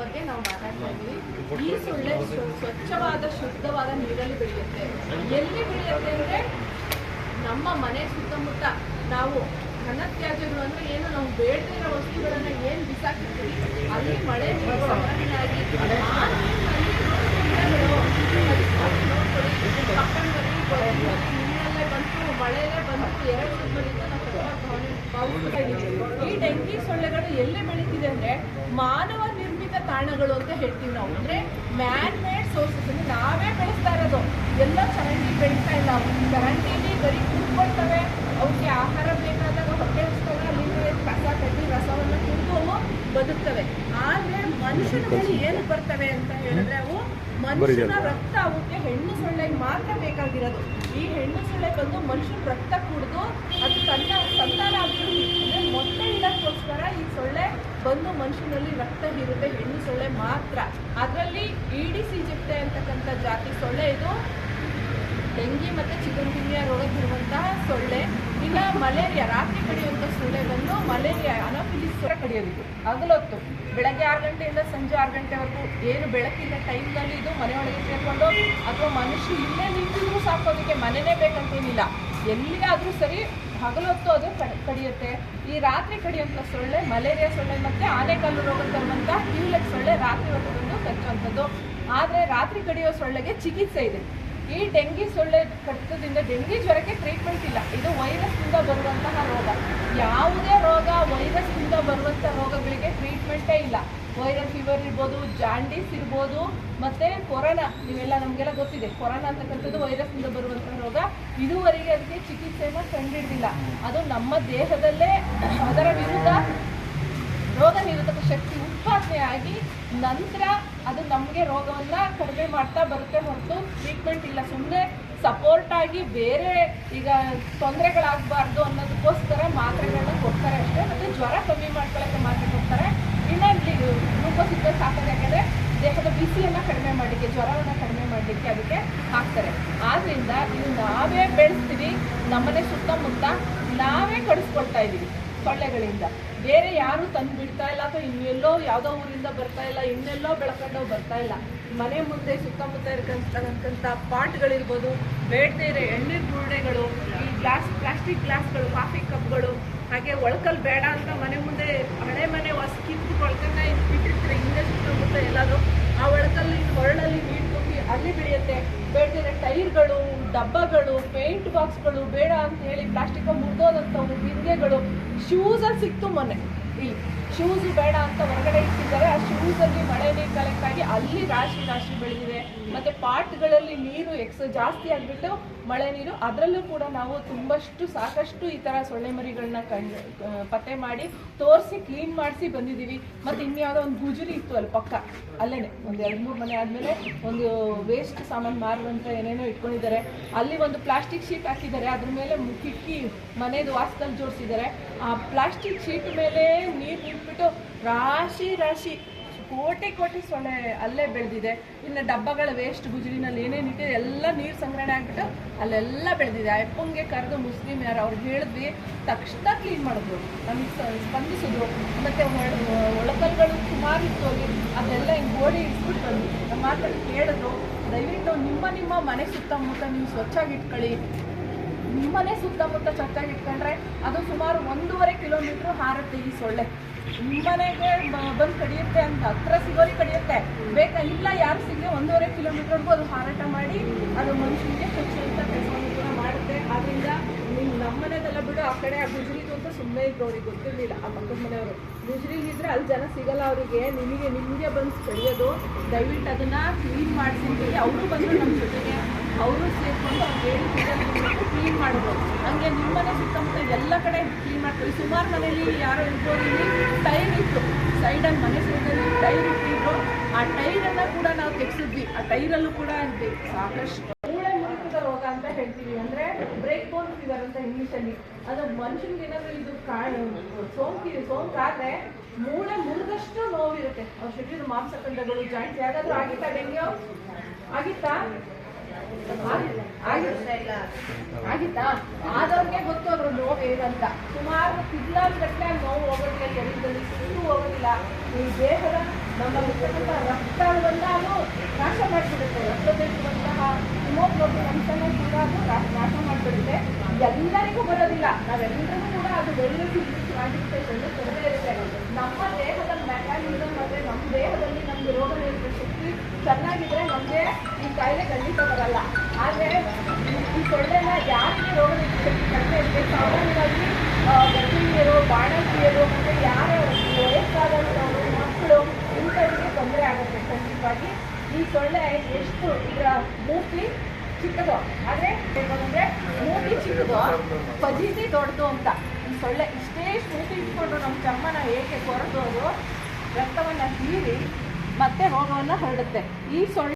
ಬಗ್ಗೆ ನಾವು ಮಾತಾಡ್ತಾ ಈ ಸೊಳ್ಳೆ ಸ್ವಚ್ಛವಾದ, ಶುದ್ಧವಾದ ನೀರಲ್ಲಿ ಬೆಳೆಯುತ್ತೆ ಎಲ್ಲಿ ಬೆಳೆಯುತ್ತೆ ಅಂದ್ರೆ ನಮ್ಮ ಮನೆ ಸುತ್ತಮುತ್ತ ನಾವು ಘನತ್ಯಾಜ್ಯಗಳು ಅಂದ್ರೆ ಏನು ನಾವು ಬೇಡದೇ ಇರೋ ವಸ್ತುಗಳನ್ನ ಏನ್ ಬಿಸಾಕಿರ್ತೀವಿ, ಅಲ್ಲಿ ಮಳೆ ಆಗಿ ಬಂತು ಮಳೆಯಲ್ಲೇ ಬಂತು ಎರಡು ನಾವು. ಈ ಡೆಂಗಿ ಸೊಳ್ಳೆಗಳು ಎಲ್ಲಿ ಬೆಳೀತಿದೆ ಅಂದ್ರೆ ಮಾನವ ತಾಣಗಳು ಅಂತ ಹೇಳ್ತೀವಿ ನಾವು. ಅಂದ್ರೆ ಮ್ಯಾನ್ ಮೇಡ್ ಸೋರ್ಸಸ್ ಅಂದ್ರೆ ನಾವೇ ಬೆಳೆಸ್ತಾ ಇರೋದು. ಎಲ್ಲ ಚರಂಡಿ ಬೆಳೀತಾ ಇಲ್ಲ. ಚರಂಡಿಲಿ ಬರೀ ಕೂತ್ಕೊಳ್ತವೆ. ಅವಕ್ಕೆ ಆಹಾರ ಬೇಕಾದಾಗ ಹೊಟ್ಟೆ ಹಚ್ಚಿದಾಗ ಅಲ್ಲಿಂದ ಕಸ ಕಡ್ಡಿ ರಸವನ್ನ ಕುಡಿದು ಅವು ಬದುಕ್ತವೆ. ಆದರೆ ಮನುಷ್ಯನ ಬಳಿ ಏನು ಬರ್ತವೆ ಅಂತ ಹೇಳಿದ್ರೆ ಅವು ಮನುಷ್ಯನ ರಕ್ತ ಅವಕ್ಕೆ ಹೆಣ್ಣು ಸೊಳ್ಳೆಗೆ ಮಾತ್ರ ಬೇಕಾಗಿರೋದು. ಈ ಹೆಣ್ಣು ಸೊಳ್ಳೆ ಬಂದು ಮನುಷ್ಯನ ರಕ್ತ ಕುಡಿದು ಅದು ತನ್ನ ಬಂದು ಮನುಷ್ಯನಲ್ಲಿ ರಕ್ತ ಹೀರುತ್ತೆ, ಹೆಣ್ಣು ಸೊಳ್ಳೆ ಮಾತ್ರ. ಅದರಲ್ಲಿ ಇಡಿಸಿ ಜಿಪ್ತೆ ಅಂತಕ್ಕಂಥ ಜಾತಿ ಸೊಳ್ಳೆ ಇದು. ಡೆಂಗಿ ಮತ್ತು ಚಿಕನ್ಗುನ್ಯಾ ರೋಗಕ್ಕಿರುವಂತಹ ಸೊಳ್ಳೆ. ಇಲ್ಲ ಮಲೇರಿಯಾ, ರಾತ್ರಿ ಕಡಿಯುವಂಥ ಸೊಳ್ಳೆ ಬಂದು ಮಲೇರಿಯಾ, ಅನೋಫಿಲಿಸ್ ಸೊಳ್ಳೆ ಕಡಿಯೋದಿತ್ತು ಹಗಲೊತ್ತು, ಬೆಳಗ್ಗೆ ಆರು ಗಂಟೆಯಿಂದ ಸಂಜೆ ಆರು ಗಂಟೆವರೆಗೂ ಏನು ಬೆಳಕಿನ ಟೈಮ್ನಲ್ಲಿ ಇದು ಮನೆಯೊಳಗೆ ಸೇರಿಕೊಂಡು ಅಥವಾ ಮನುಷ್ಯ ಇಲ್ಲೇ ನಿಂತಿದ್ರು ಸಾಕೋದಕ್ಕೆ ಮನೆಯೇ ಮನೆನೇ ಎಲ್ಲಿಯಾದ್ರೂ ಸರಿ ಹಗಲೊತ್ತು ಅದು ಕಡ್- ಕಡಿಯುತ್ತೆ. ಈ ರಾತ್ರಿ ಕಡಿಯುವಂಥ ಸೊಳ್ಳೆ, ಮಲೇರಿಯಾ ಸೊಳ್ಳೆ ಮತ್ತೆ ಆನೆಕಾಲು ರೋಗ ತರುವಂಥ ಟ್ಯೂಲೆಕ್ ಸೊಳ್ಳೆ ರಾತ್ರಿ ಹೊತ್ತು ಬಂದು ಕಚ್ಚುವಂಥದ್ದು. ಆದರೆ ರಾತ್ರಿ ಕಡಿಯೋ ಸೊಳ್ಳೆಗೆ ಚಿಕಿತ್ಸೆ ಇದೆ. ಈ ಡೆಂಗಿ ಸೊಳ್ಳೆ ಕಡಿತದಿಂದ ಡೆಂಗಿ ಜ್ವರಕ್ಕೆ ಟ್ರೀಟ್ಮೆಂಟ್ ಇಲ್ಲ. ಇದು ವೈರಸ್ನಿಂದ ಬರುವಂತಹ ರೋಗ. ಯಾವುದೇ ರೋಗ ವೈರಸ್ನಿಂದ ಬರುವಂಥ ಟ್ರೀಟ್ಮೆಂಟೇ ಇಲ್ಲ. ವೈರಲ್ ಫೀವರ್ ಇರ್ಬೋದು ಜಾಂಡೀಸ್ ಇರ್ಬೋದು, ಮತ್ತೆ ಕೊರೋನಾ ನೀವೆಲ್ಲ ನಮಗೆಲ್ಲ ಗೊತ್ತಿದೆ. ಕೊರೋನಾ ಅಂತಕ್ಕಂಥದ್ದು ವೈರಸ್ನಿಂದ ಬರುವಂತಹ ರೋಗ. ಇದುವರೆಗೆ ಅದಕ್ಕೆ ಚಿಕಿತ್ಸೆನ ಕಂಡುಹಿಡಿದಿಲ್ಲ ಅದು ನಮ್ಮ ದೇಹದಲ್ಲೇ ಅದರ ವಿರುದ್ಧ ರೋಗ ನಿರೋಧಕ ಶಕ್ತಿ ಉತ್ಪಾದನೆ ಆಗಿ ನಂತರ ಅದು ನಮಗೆ ರೋಗವನ್ನ ಕಡಿಮೆ ಮಾಡ್ತಾ ಬರುತ್ತೆ ಹೊರತು ಟ್ರೀಟ್ಮೆಂಟ್ ಇಲ್ಲ. ಸುಮ್ಮನೆ ಸಪೋರ್ಟ್ ಆಗಿ ಬೇರೆ ಈಗ ತೊಂದರೆಗಳಾಗಬಾರ್ದು ಅನ್ನೋದಕ್ಕೋಸ್ಕರ ಮಾತ್ರೆಗಳನ್ನ ಕೊಡ್ತಾರೆ ಅಷ್ಟೇ. ಮತ್ತೆ ಜ್ವರ ಕಮ್ಮಿ ಮಾಡ್ಕೊಳ್ಳೋಕೆ ಮಾತ್ರೆ ಕೊಡ್ತಾರೆ ಇನ್ನು ಗ್ಲೂಕೋಸ್ ಇದ್ದರೆ ಸಾಕೋದು ಯಾಕಂದ್ರೆ ದೇಹದ ಬಿಸಿಯನ್ನು ಕಡಿಮೆ ಮಾಡಲಿಕ್ಕೆ, ಜ್ವರವನ್ನು ಕಡಿಮೆ ಮಾಡಲಿಕ್ಕೆ ಅದಕ್ಕೆ ಹಾಕ್ತಾರೆ. ಆದ್ರಿಂದ ಇದು ನಾವೇ ಬೆಳೆಸ್ತೀವಿ, ನಮ್ಮನೆ ಸುತ್ತಮುತ್ತ ನಾವೇ ಕಡಿಸ್ಕೊಳ್ತಾ ಇದ್ದೀವಿ ಸೊಳ್ಳೆಗಳಿಂದ. ಬೇರೆ ಯಾರು ತಂದು ಬಿಡ್ತಾ ಇಲ್ಲ, ಅಥವಾ ಇನ್ನೆಲ್ಲೋ ಯಾವುದೋ ಊರಿಂದ ಬರ್ತಾ ಇಲ್ಲ, ಇನ್ನೆಲ್ಲೋ ಬೆಳ್ಕೊಂಡು ಬರ್ತಾ ಇಲ್ಲ. ಮನೆ ಮುಂದೆ ಸುತ್ತಮುತ್ತ ಇರಕಂತಕ್ಕಂಥ ಪಾಟ್ಗಳಿರ್ಬೋದು, ಬೇಡದೇ ಇರೋ ಎಣ್ಣೆ ಬುರುಡೆಗಳು, ಈ ಗ್ಲಾಸ್, ಪ್ಲಾಸ್ಟಿಕ್ ಗ್ಲಾಸ್ಗಳು, ಕಾಫಿ ಕಪ್ಗಳು, ಹಾಗೆ ಒಳಕಲ್ ಬೇಡ ಅಂತ ಮನೆ ಮುಂದೆ ಹಳೆ ಮನೆ ಹೊಸ ಕಿತ್ತು ಒಳಕನ್ನ ಇಟ್ಟಿರ್ತಾರೆ ಹಿಂದೆ ಸುತ್ತಮುತ್ತ ಎಲ್ಲಾದರೂ ಆ ಒಳಕಲ್ಲಿ ಹೊರಳಲ್ಲಿ ನೀರು ತುಂಬಿ ಅಲ್ಲಿ ಬೆಳೆಯುತ್ತೆ ಬೇಡದಿರೋ ಟೈರ್ಗಳು ಡಬ್ಬಗಳು ಪೇಂಟ್ ಬಾಕ್ಸ್ಗಳು ಬೇಡ ಅಂತ ಹೇಳಿ ಪ್ಲಾಸ್ಟಿಕ್ ಮುರಿದೋದಂಥವು ಬಿಂದೆಗಳು ಶೂಸಲ್ಲಿ ಸಿಕ್ತು ಮೊನ್ನೆ. ಇಲ್ಲಿ. ಶೂಸ್ ಬೇಡ ಅಂತ ಹೊರಗಡೆ ಇಟ್ಟಿದ್ದಾರೆ. ಆ ಶೂಸಲ್ಲಿ ಮಳೆ ನೀರು ಕಲೆಕ್ಟ್ ಆಗಿ ಅಲ್ಲಿ ರಾಶಿ ರಾಶಿ ಬೆಳೆದಿದೆ. ಮತ್ತೆ ಪಾಟ್ಗಳಲ್ಲಿ ನೀರು ಎಕ್ಸ್ ಜಾಸ್ತಿ ಆಗಿಬಿಟ್ಟು ಮಳೆ ನೀರು. ಅದರಲ್ಲೂ ಕೂಡ ನಾವು ತುಂಬಷ್ಟು ಸಾಕಷ್ಟು ಈ ಥರ ಸೊಳ್ಳೆ ಮರಿಗಳನ್ನ ಕಂಡು ಪತ್ತೆ ಮಾಡಿ, ತೋರಿಸಿ, ಕ್ಲೀನ್ ಮಾಡಿಸಿ ಬಂದಿದ್ದೀವಿ. ಮತ್ತು ಇನ್ಯಾವುದೋ ಒಂದು ಗುಜರಿ ಇತ್ತು ಅಲ್ಲಿ ಪಕ್ಕ. ಅಲ್ಲೇನೆ, ಒಂದು ಎರಡು ಮೂರು ಮನೆ ಆದಮೇಲೆ ಒಂದು ವೇಸ್ಟ್ ಸಾಮಾನು ಮಾರುವಂತ ಏನೇನೋ ಇಟ್ಕೊಂಡಿದ್ದಾರೆ. ಅಲ್ಲಿ ಒಂದು ಪ್ಲಾಸ್ಟಿಕ್ ಶೀಟ್ ಹಾಕಿದ್ದಾರೆ. ಅದ್ರ ಮೇಲೆ ಕಿಕ್ಕಿ ಮನೆದು ವಾಸದಲ್ಲಿ ಜೋಡಿಸಿದ್ದಾರೆ. ಆ ಪ್ಲಾಸ್ಟಿಕ್ ಶೀಟ್ ಮೇಲೆ ನೀರು ನಿಂತ್ಬಿಟ್ಟು ರಾಶಿ ರಾಶಿ, ಕೋಟಿ ಕೋಟಿ ಸೊಳ್ಳೆ ಅಲ್ಲೇ ಬೆಳೆದಿದೆ. ಇನ್ನು ಡಬ್ಬಗಳ ವೇಸ್ಟ್ ಗುಜರಿನಲ್ಲಿ ಏನೇನು ಇಟ್ಟಿದೆ, ಎಲ್ಲ ನೀರು ಸಂಗ್ರಹಣೆ ಆಗಿಬಿಟ್ಟು ಅಲ್ಲೆಲ್ಲ ಬೆಳೆದಿದೆ. ಆ ಅಪ್ಪಂಗೆ ಕರೆದು ಮುಸ್ಲಿಂ ಯಾರು ಅವ್ರು ಹೇಳಿದ್ವಿ, ತಕ್ಷಣ ಕ್ಲೀನ್ ಮಾಡಿದ್ರು. ನಮಗೆ ಸ್ಪಂದಿಸಿದ್ರು. ಮತ್ತು ಒಳಕಲ್ಗಳು ಸುಮಾರು ಇತ್ತು ಹೋಗಿ ಅದೆಲ್ಲ ಹಿಂಗೆ ಗೋಡೆ ಇಟ್ಬಿಟ್ಟು ಬಂದ್ವಿ. ನಮ್ಮ ಮಾತಲ್ಲಿ ಕೇಳಿದ್ರು, ದಯವಿಟ್ಟು ನಿಮ್ಮ ನಿಮ್ಮ ಮನೆ ಸುತ್ತಮುತ್ತ ನೀವು ಸ್ವಚ್ಛಾಗಿ ಇಟ್ಕೊಳ್ಳಿ. ನಿಮ್ಮನೆ ಸುತ್ತಮುತ್ತ ಸ್ವಚ್ಛಾಗಿ ಇಟ್ಕೊಂಡ್ರೆ ಅದು ಸುಮಾರು ಒಂದೂವರೆ ಕಿಲೋಮೀಟ್ರ್ ಹಾರುತ್ತೆ ಈ ಸೊಳ್ಳೆ. ನಿಮ್ಮನೆಗೆ ಬಂದು ಕಡಿಯುತ್ತೆ ಅಂತ, ಹತ್ರ ಸಿಗೋರಿ ಕಡಿಯುತ್ತೆ. ಬೇಕಾ ಇಲ್ಲ, ಯಾರು ಸಿಗಲಿ ಒಂದೂವರೆ ಕಿಲೋಮೀಟರ್ವರೆಗೂ ಅದು ಹಾರಾಟ ಮಾಡಿ ಅದು ಮನುಷ್ಯನಿಗೆ ಸ್ವಚ್ಛಂತ ಕೆಲಸವನ್ನು ಕೂಡ ಮಾಡುತ್ತೆ. ಆದ್ರಿಂದ ನಿಮ್ಮ ನಮ್ಮನೆದೆಲ್ಲ ಬಿಡು, ಆ ಕಡೆ ಆ ಗುಜರಿದು ಅಂತ ಸುಮ್ಮನೆ ಇದ್ರು ಅವ್ರಿಗೆ ಗೊತ್ತಿರಲಿಲ್ಲ. ಆ ಪಕ್ಕದ ಮನೆಯವರು ಗುಜರಿಲಿದ್ರೆ ಅಲ್ಲಿ ಜನ ಸಿಗಲ್ಲ ಅವರಿಗೆ. ನಿಮಗೆ ನಿಮಗೆ ಬಂದು ಕಡಿಯೋದು, ದಯವಿಟ್ಟು ಅದನ್ನ ಕ್ಲೀನ್ ಮಾಡಿಸಿ ಅವರು ಬಂದರು ನಮ್ಮ ಜೊತೆಗೆ, ಅವರು ಸೇರಿಕೊಂಡು ಅವ್ರು ಹೇಳಿ ಕ್ಲೀನ್ ಮಾಡಿದ್ರು ಹಂಗೆ ನಿಮ್ಮನೆ ಸುತ್ತಮುತ್ತ ಎಲ್ಲ ಕಡೆ ಕ್ಲೀನ್ ಮಾಡ್ತೀವಿ ಸುಮಾರು ಮನೇಲಿ ಯಾರೋ ಇಲ್ಲಿ ಟೈರ್ ಇತ್ತು. ಸೈಡಲ್ಲಿ ಮನೆ ಸೈಡಲ್ಲಿ ಟೈರ್ ಇಟ್ಟಿದ್ರು. ಆ ಟೈರನ್ನು ಕೂಡ ನಾವು ತೆಗ್ಸಿದ್ವಿ. ಆ ಟೈರಲ್ಲೂ ಕೂಡ ಸಾಕಷ್ಟು. ಮೂಳೆ ಮುರಿತದ ರೋಗ ಅಂತ ಹೇಳ್ತೀವಿ. ಅಂದರೆ ಬ್ರೇಕ್ ಬೋನ್ ಫೀವರ್ ಅಂತ ಇಂಗ್ಲೀಷಲ್ಲಿ ಅದು ಮನುಷ್ಯನಿಗೆ ಏನಾದರೂ ಇದು ಸೋಂಕಿ ಸೋಂಕಾದರೆ ಮೂಳೆ ಮುರಿದಷ್ಟು ನೋವಿರುತ್ತೆ. ಅವ್ರ ಶರೀರದ ಮಾಂಸಖಂಡಗಳು ಜಾಯಿಂಟ್ಸ್ ಯಾವ್ದಾದ್ರು ಆಗಿತ್ತಾ ಡೆಂಗ್ಯೂ? ಆಗಿತ್ತಾ? ಆಗಿತ್ತಾ? ಆದವ್ರಿಗೆ ಗೊತ್ತು ಅದ್ರ ಏನಂತ ಸುಮಾರು ತಿದ್ಲಾದ ಗಟ್ಟಲೆ ನೋವು ಹೋಗೋದಿಲ್ಲ, ಶರೀರದಲ್ಲಿ ಸುಟ್ಟು ಹೋಗೋದಿಲ್ಲ. ಈ ದೇಹದ ನಮ್ಮಲ್ಲಿರ್ತಕ್ಕಂಥ ರಕ್ತ ಅದು ನಾಶ ಮಾಡಿಬಿಡುತ್ತೆ. ರಕ್ತದಲ್ಲಿರುವಂತಹ ಹಿಮೋಗ್ಲೋಬಿನ್ ಅಂಶನೂ ಕೂಡ ಅದು ನಾಶ ಮಾಡಿಬಿಡುತ್ತೆ. ಎಲ್ಲರಿಗೂ ಬರೋದಿಲ್ಲ. ನಾವೆಲ್ಲರಿಗೂ ಕೂಡ ಅದು ಆಗಿರುತ್ತೆ ಒಳ್ಳೆ ತೊಂದರೆ ಇರುತ್ತೆ. ನಮ್ಮ ದೇಹದ ಮೆಕ್ಯಾನಿಸಮ್ ಅಂದರೆ ನಮ್ಮ ದೇಹದಲ್ಲಿ ನಮಗೆ ರೋಗ ನಿರೋಧಕ ಶಕ್ತಿ ಚೆನ್ನಾಗಿದ್ರೆ ನಮಗೆ ಈ ಕಾಯಿಲೆ ಖಂಡಿತ ಬರಲ್ಲ. ಆದರೆ ಈ ಸೊಳ್ಳೆನ ಯಾರಿಗೆ ರೋಗ ಕಡಿಮೆ ಇರುತ್ತೆ ಸಾಮಾನ್ಯವಾಗಿ ಗರ್ಭಿಣಿಯರು ಬಾಣಂತಿಯರು ಮತ್ತು ಯಾರೇ ವಯಸ್ಸಾದಂಥವರು ಮಕ್ಕಳು ಇಂಥವರಿಗೆ ತೊಂದರೆ ಆಗುತ್ತೆ ಖಂಡಿತವಾಗಿ. ಈ ಸೊಳ್ಳೆ ಎಷ್ಟು ಇದರ ಮೂರ್ತಿ ಚಿಕ್ಕದು. ಆದರೆ ಅಂದರೆ ಮೂತಿ ಚಿಕ್ಕದು. ಪಜೀತಿ ದೊಡ್ಡದು ಅಂತ. ಈ ಸೊಳ್ಳೆ ಇಷ್ಟೇ ಮೂತಿ ಇಟ್ಕೊಂಡು ನಮ್ಮ ಚರ್ಮನ ಏಕೆ ಕೊರೆದು ಅದು ರಕ್ತವನ್ನು ಹೀರಿ ಮತ್ತೆ ರೋಗವನ್ನು ಹರಡುತ್ತೆ. ಈ ಸೊಳ್ಳೆ